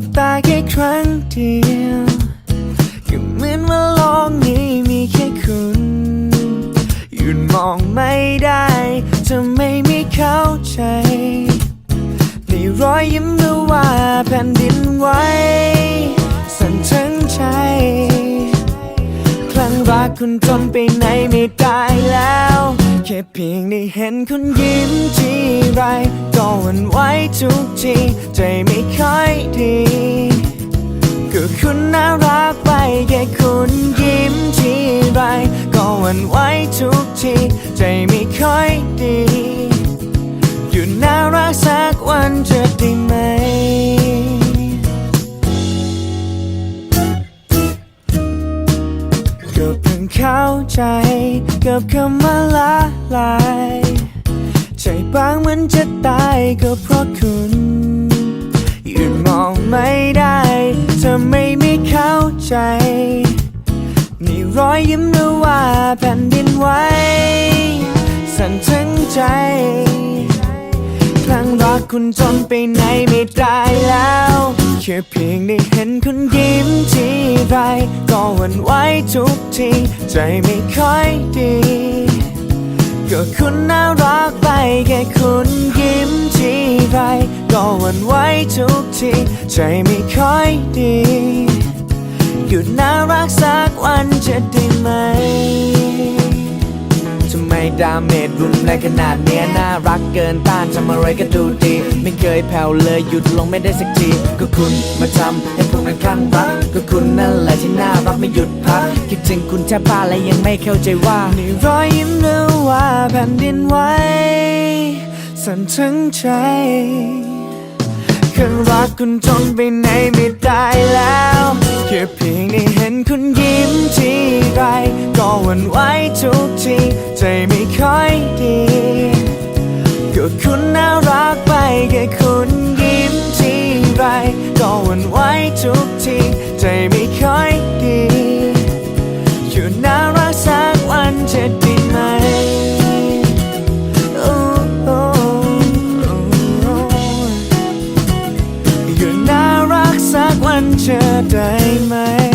บตาแค่ครั้งเดียวก็เหมือนว่าโลกนี้มีแค่คุณหยุดมองไม่ได้จะไม่มีเข้าใจในรอยยิ้มหรือว่าแผ่นดินไหวสั่นทั้งใจครั้งรักคุณจนไปไหนไม่ได้แล้ว ค่เพียงได้เห็นคุณยิ้มทีไรก็หวั่นไหวทุกทีใจไม่ค่อยดีก็คุณน่ารักไปแค่คุณยิ้มทีไรก็หวั่นไหวทุกทีใจไม่ค่อยดีาใจ กับคำว่าละลาย ใจบางเหมันจะตายก็เพราะคุณหยุดมองไม่ได้จะไม่มีเข้าใจในรอยยิ้มหรือว่าแผ่นดินไหวสั่นทั้งใจครั้งรักคุณจนไปไหนไม่ได้แล้ว แค่เพียงได้เห็นคุณยิ้มทีไร ก็หวั่นไหวทุกที ใจไม่ค่อยดี ก็คุณน่ารักไปแค่คุณยิ้มทีไร ก็หวั่นไหวทุกที ใจไม่ค่อยดี หยุดน่ารักสักวันจะได้ไหมทำไม ดาเมจรุนแรงขนาดเนี้ยน่ารักเกินต้านทำอะไรก็ดูดี ไม่เคยแผ่วเลยหยุดลงไม่ได้สักทีก็คุณมาทำให้ผมนั้นคลั่งรักก็คุณนั่นแหละที่น่ารักไม่หยุดพักคิดถึงคุณแทบบ้าและยังไม่เข้าใจว่านี่รอยยิ้มหรือว่าแผ่นดินไหวสั่นทั้งใจครั้งรักคุณจนไปไหนไม่ได้แล้วแค่เพียงได้เห็นคุณยิ้มทีไรก็หวั่นไหว ใจไม่ค่อยดี ก็คุณน่ารักไปแค่คุณยิ้มทีไรก็หวันไหวทุกที ใจไม่ค่อยดีอยู่น่ารักสักวันจะดีไหมอยู่น่ารักสักวันจะได้ไหม